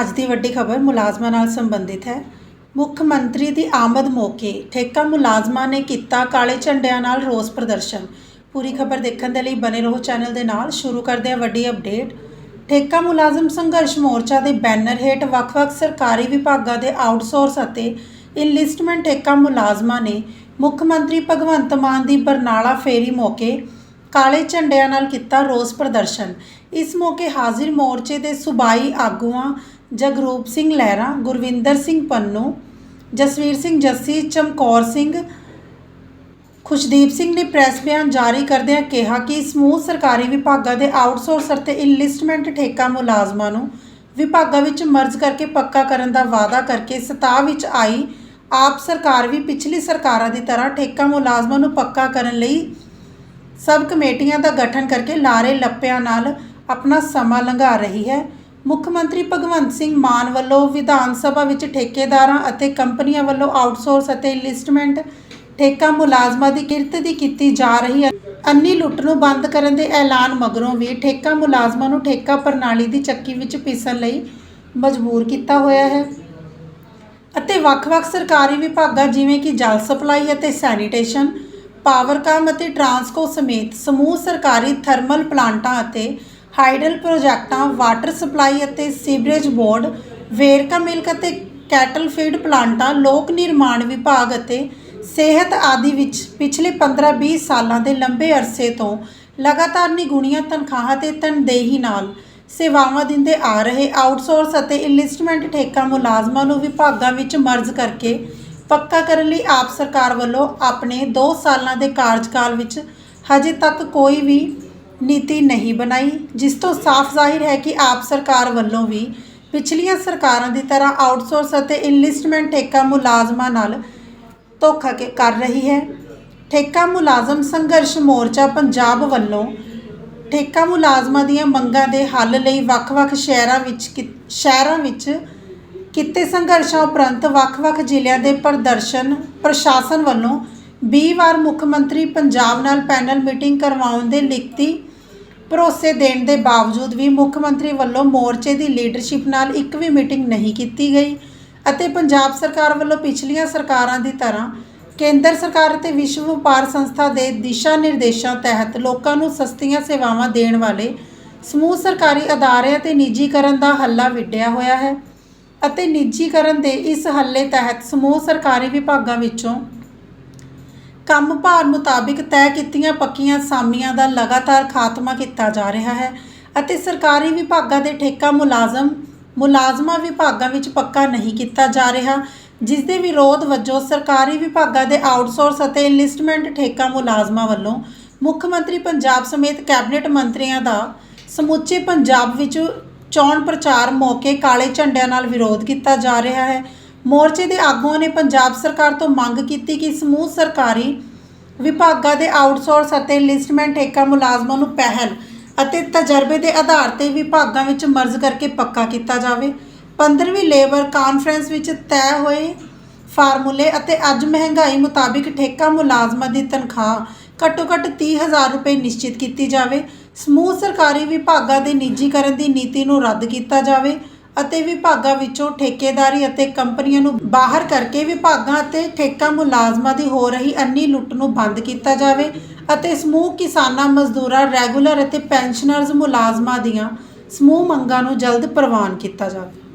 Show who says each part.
Speaker 1: ਅੱਜ ਦੀ ਵੱਡੀ ਖਬਰ ਮੁਲਾਜ਼ਮਾਂ ਨਾਲ ਸੰਬੰਧਿਤ ਹੈ। ਮੁੱਖ ਮੰਤਰੀ ਦੀ ਆਮਦ ਮੌਕੇ ਠੇਕਾ ਮੁਲਾਜ਼ਮਾਂ ਨੇ ਕੀਤਾ ਕਾਲੇ ਝੰਡਿਆਂ ਨਾਲ ਰੋਸ ਪ੍ਰਦਰਸ਼ਨ। ਪੂਰੀ ਖਬਰ ਦੇਖਣ ਦੇ ਲਈ ਬਨੇ ਰਹੋ ਚੈਨਲ ਦੇ ਨਾਲ। ਸ਼ੁਰੂ ਕਰਦੇ ਹਾਂ ਵੱਡੀ ਅਪਡੇਟ। ਠੇਕਾ ਮੁਲਾਜ਼ਮ ਸੰਘਰਸ਼ ਮੋਰਚਾ ਦੇ ਬੈਨਰ ਹੇਠ ਵੱਖ-ਵੱਖ ਸਰਕਾਰੀ ਵਿਭਾਗਾਂ ਦੇ ਆਊਟਸੋਰਸ ਅਤੇ ਇਨਲਿਸਟਮੈਂਟ ਠੇਕਾ ਮੁਲਾਜ਼ਮਾਂ ਨੇ ਮੁੱਖ ਮੰਤਰੀ ਭਗਵੰਤ ਮਾਨ ਦੀ ਬਰਨਾਲਾ ਫੇਰੀ ਮੌਕੇ ਕਾਲੇ ਝੰਡਿਆਂ ਨਾਲ ਕੀਤਾ ਰੋਸ ਪ੍ਰਦਰਸ਼ਨ। ਇਸ ਮੌਕੇ ਹਾਜ਼ਰ ਮੋਰਚੇ ਦੇ ਸੂਬਾਈ ਆਗੂਆਂ ਜਗਰੂਪ ਸਿੰਘ ਲਹਿਰਾ, ਗੁਰਵਿੰਦਰ ਸਿੰਘ ਪੰਨੂ, ਜਸਵੀਰ ਸਿੰਘ ਜੱਸੀ, ਚਮਕੌਰ ਸਿੰਘ, ਖੁਸ਼ਦੀਪ ਸਿੰਘ ਨੇ ਪ੍ਰੈਸ ਬਿਆਨ ਜਾਰੀ ਕਰਦਿਆਂ ਕਿਹਾ ਕਿ ਸਮੂਹ ਸਰਕਾਰੀ ਵਿਭਾਗਾਂ ਦੇ ਆਊਟਸੋਰਸਰ ਅਤੇ ਇਨਲਿਸਟਮੈਂਟ ਠੇਕਾ ਮੁਲਾਜ਼ਮਾਂ ਨੂੰ ਵਿਭਾਗਾਂ ਵਿੱਚ ਮਰਜ ਕਰਕੇ ਪੱਕਾ ਕਰਨ ਦਾ ਵਾਅਦਾ ਕਰਕੇ ਸਤਾ ਵਿੱਚ ਆਈ, ਆਪ ਸਰਕਾਰ ਵੀ ਪਿਛਲੀ ਸਰਕਾਰਾਂ ਦੀ ਤਰ੍ਹਾਂ ਠੇਕਾ ਮੁਲਾਜ਼ਮਾਂ ਨੂੰ ਪੱਕਾ ਕਰਨ ਲਈ ਸਬ ਕਮੇਟੀਆਂ ਦਾ ਗਠਨ ਕਰਕੇ ਲਾਰੇ ਲੱਪਿਆਂ ਨਾਲ ਆਪਣਾ ਸਮਾਂ ਲੰਘਾ ਰਹੀ ਹੈ। ਮੁੱਖ ਮੰਤਰੀ ਭਗਵੰਤ ਸਿੰਘ ਮਾਨ ਵੱਲੋਂ ਵਿਧਾਨ ਸਭਾ ਵਿੱਚ ਠੇਕੇਦਾਰਾਂ ਅਤੇ ਕੰਪਨੀਆਂ ਵੱਲੋਂ ਆਊਟਸੋਰਸ ਅਤੇ ਇਨਵੈਸਟਮੈਂਟ ਠੇਕਾ ਮੁਲਾਜ਼ਮਾਂ ਦੀ ਕਿਰਤ ਦੀ ਕੀਤੀ ਜਾ ਰਹੀ ਹੈ। ਅੰਨੀ ਲੁੱਟ ਨੂੰ ਬੰਦ ਕਰਨ ਦੇ ਐਲਾਨ ਮਗਰੋਂ ਵੀ ਠੇਕਾ ਮੁਲਾਜ਼ਮਾਂ ਨੂੰ ਠੇਕਾ ਪ੍ਰਣਾਲੀ ਦੀ ਚੱਕੀ ਵਿੱਚ ਪੀਸਣ ਲਈ ਮਜਬੂਰ ਕੀਤਾ ਹੋਇਆ ਹੈ। ਅਤੇ ਵੱਖ-ਵੱਖ ਸਰਕਾਰੀ ਵਿਭਾਗਾਂ ਜਿਵੇਂ ਕਿ ਜਲ ਸਪਲਾਈ ਅਤੇ ਸੈਨੀਟੇਸ਼ਨ, ਪਾਵਰਕਾਮ ਅਤੇ ਟਰਾਂਸਕੋ ਸਮੇਤ ਸਮੂਹ ਸਰਕਾਰੀ ਥਰਮਲ ਪਲਾਂਟਾਂ ਅਤੇ ਹਾਈਡਲ ਪ੍ਰੋਜੈਕਟਾਂ, ਵਾਟਰ ਸਪਲਾਈ ਅਤੇ ਸੀਵਰੇਜ ਬੋਰਡ, ਵੇਰਕਾ ਮਿਲਕ ਅਤੇ ਕੈਟਲ ਫੀਡ ਪਲਾਂਟਾਂ, ਲੋਕ ਨਿਰਮਾਣ ਵਿਭਾਗ ਅਤੇ ਸਿਹਤ ਆਦਿ ਵਿੱਚ ਪਿਛਲੇ 15-20 ਸਾਲਾਂ ਦੇ ਲੰਬੇ ਅਰਸੇ ਤੋਂ ਲਗਾਤਾਰ ਨਿਗੁਣੀਆਂ ਤਨਖਾਹਾਂ ਤੇ ਤਨਦੇਹੀ ਨਾਲ ਸੇਵਾਵਾਂ ਦਿੰਦੇ ਆ ਰਹੇ ਆਊਟਸੋਰਸ ਅਤੇ ਇਨਲਿਸਟਮੈਂਟ ਠੇਕਾ ਮੁਲਾਜ਼ਮਾਂ ਨੂੰ ਵਿਭਾਗਾਂ ਵਿੱਚ ਮਰਜ ਕਰਕੇ ਪੱਕਾ ਕਰਨ ਲਈ ਆਪ ਸਰਕਾਰ ਵੱਲੋਂ ਆਪਣੇ 2 ਸਾਲਾਂ ਦੇ ਕਾਰਜਕਾਲ ਵਿੱਚ ਹਜੇ ਤੱਕ ਕੋਈ ਵੀ ਨੀਤੀ ਨਹੀਂ ਬਣਾਈ, ਜਿਸ ਤੋਂ ਸਾਫ਼ ਜ਼ਾਹਿਰ ਹੈ ਕਿ ਆਪ ਸਰਕਾਰ ਵੱਲੋਂ ਵੀ ਪਿਛਲੀਆਂ ਸਰਕਾਰਾਂ ਦੀ ਤਰ੍ਹਾਂ ਆਊਟਸੋਰਸ ਅਤੇ ਇਨਲਿਸਟਮੈਂਟ ਠੇਕਾ ਮੁਲਾਜ਼ਮਾਂ ਨਾਲ ਧੋਖਾ ਕੇ ਕਰ ਰਹੀ ਹੈ। ਠੇਕਾ ਮੁਲਾਜ਼ਮ ਸੰਘਰਸ਼ ਮੋਰਚਾ ਪੰਜਾਬ ਵੱਲੋਂ ਠੇਕਾ ਮੁਲਾਜ਼ਮਾਂ ਦੀਆਂ ਮੰਗਾਂ ਦੇ ਹੱਲ ਲਈ ਵੱਖ-ਵੱਖ ਸ਼ਹਿਰਾਂ ਵਿੱਚ ਕੀ- ਸ਼ਹਿਰਾਂ ਵਿੱਚ ਕੀਤੇ ਸੰਘਰਸ਼ਾਂ ਉਪਰੰਤ ਵੱਖ-ਵੱਖ ਜ਼ਿਲ੍ਹਿਆਂ ਦੇ ਪ੍ਰਦਰਸ਼ਨ, ਪ੍ਰਸ਼ਾਸਨ ਵੱਲੋਂ 20 ਵਾਰ ਮੁੱਖ ਮੰਤਰੀ ਪੰਜਾਬ ਨਾਲ ਪੈਨਲ ਮੀਟਿੰਗ ਕਰਵਾਉਣ ਦੇ ਲਿਖਤੀ ਭਰੋਸੇ ਦੇਣ ਦੇ ਬਾਵਜੂਦ ਵੀ ਮੁੱਖ ਮੰਤਰੀ ਵੱਲੋਂ ਮੋਰਚੇ ਦੀ ਲੀਡਰਸ਼ਿਪ ਨਾਲ ਇੱਕ ਵੀ ਮੀਟਿੰਗ ਨਹੀਂ ਕੀਤੀ ਗਈ ਅਤੇ ਪੰਜਾਬ ਸਰਕਾਰ ਵੱਲੋਂ ਪਿਛਲੀਆਂ ਸਰਕਾਰਾਂ ਦੀ ਤਰ੍ਹਾਂ ਕੇਂਦਰ ਸਰਕਾਰ ਅਤੇ ਵਿਸ਼ਵ ਵਪਾਰ ਸੰਸਥਾ ਦੇ ਦਿਸ਼ਾ ਨਿਰਦੇਸ਼ਾਂ ਤਹਿਤ ਲੋਕਾਂ ਨੂੰ ਸਸਤੀਆਂ ਸੇਵਾਵਾਂ ਦੇਣ ਵਾਲੇ ਸਮੂਹ ਸਰਕਾਰੀ ਅਦਾਰਿਆਂ ਤੇ ਨਿੱਜੀਕਰਨ ਦਾ ਹੱਲਾ ਵਿੱਢਿਆ ਹੋਇਆ ਹੈ ਅਤੇ ਨਿੱਜੀਕਰਨ ਦੇ ਇਸ ਹੱਲੇ ਤਹਿਤ ਸਮੂਹ ਸਰਕਾਰੀ ਵਿਭਾਗਾਂ ਵਿੱਚੋਂ ਕੰਮ ਭਾਰ ਮੁਤਾਬਿਕ ਤੈਅ ਕੀਤੀਆਂ ਪੱਕੀਆਂ ਸਾਮੀਆਂ ਦਾ ਲਗਾਤਾਰ ਖਾਤਮਾ ਕੀਤਾ ਜਾ ਰਿਹਾ ਹੈ ਅਤੇ ਸਰਕਾਰੀ ਵਿਭਾਗਾਂ ਦੇ ਠੇਕਾ ਮੁਲਾਜ਼ਮ, ਮੁਲਾਜ਼ਮਾਂ ਵਿਭਾਗਾਂ ਵਿੱਚ ਪੱਕਾ ਨਹੀਂ ਕੀਤਾ ਜਾ ਰਿਹਾ, ਜਿਸ ਦੇ ਵਿਰੋਧ ਵਜੋਂ ਸਰਕਾਰੀ ਵਿਭਾਗਾਂ ਦੇ ਆਊਟਸੋਰਸ ਅਤੇ ਇਨਲਿਸਟਮੈਂਟ ਠੇਕਾ ਮੁਲਾਜ਼ਮਾਂ ਵੱਲੋਂ ਮੁੱਖ ਮੰਤਰੀ ਪੰਜਾਬ ਸਮੇਤ ਕੈਬਨਿਟ ਮੰਤਰੀਆਂ ਦਾ ਸਮੁੱਚੇ ਪੰਜਾਬ ਵਿੱਚ ਚੋਣ ਪ੍ਰਚਾਰ ਮੌਕੇ ਕਾਲੇ ਝੰਡਿਆਂ ਨਾਲ ਵਿਰੋਧ ਕੀਤਾ ਜਾ ਰਿਹਾ ਹੈ। ਮੋਰਚੇ ਦੇ ਆਗੂਆਂ ਨੇ ਪੰਜਾਬ ਸਰਕਾਰ ਤੋਂ ਮੰਗ ਕੀਤੀ ਕਿ ਸਮੂਹ ਸਰਕਾਰੀ ਵਿਭਾਗਾਂ ਦੇ ਆਊਟਸੋਰਸ ਅਤੇ ਲਿਸਟਮੈਂਟ ਠੇਕਾ ਮੁਲਾਜ਼ਮਾਂ ਨੂੰ ਪਹਿਲ ਅਤੇ ਤਜਰਬੇ ਦੇ ਆਧਾਰ ਤੇ ਵਿਭਾਗਾਂ ਵਿੱਚ ਮਰਜ ਕਰਕੇ ਪੱਕਾ ਕੀਤਾ ਜਾਵੇ। 15ਵੀਂ ਲੇਬਰ ਕਾਨਫਰੰਸ ਵਿੱਚ ਤੈਅ ਹੋਏ ਫਾਰਮੂਲੇ ਅਤੇ ਅੱਜ ਮਹਿੰਗਾਈ ਮੁਤਾਬਿਕ ਠੇਕਾ ਮੁਲਾਜ਼ਮਾਂ ਦੀ ਤਨਖਾਹ ਘੱਟੋ ਘੱਟ 30000 ਰੁਪਏ ਨਿਸ਼ਚਿਤ ਕੀਤੀ ਜਾਵੇ। ਸਮੂਹ ਸਰਕਾਰੀ ਵਿਭਾਗਾਂ ਦੇ ਨਿੱਜੀਕਰਨ ਦੀ ਨੀਤੀ ਨੂੰ ਰੱਦ ਕੀਤਾ ਜਾਵੇ। ਅਤੇ ਵਿਭਾਗਾਂ ਵਿੱਚੋਂ ਠੇਕੇਦਾਰੀ ਅਤੇ ਕੰਪਨੀਆਂ ਨੂੰ ਬਾਹਰ ਕਰਕੇ ਵਿਭਾਗਾਂ ਅਤੇ ਠੇਕਾ ਮੁਲਾਜ਼ਮਾਂ ਦੀ ਹੋ ਰਹੀ ਅੰਨੀ ਲੁੱਟ ਨੂੰ ਬੰਦ ਕੀਤਾ ਜਾਵੇ ਅਤੇ ਸਮੂਹ ਕਿਸਾਨਾਂ, ਮਜ਼ਦੂਰਾਂ, ਰੈਗੂਲਰ ਅਤੇ ਪੈਨਸ਼ਨਰਜ਼ ਮੁਲਾਜ਼ਮਾਂ ਦੀਆਂ ਸਮੂਹ ਮੰਗਾਂ ਨੂੰ ਜਲਦ ਪ੍ਰਵਾਨ ਕੀਤਾ ਜਾਵੇ।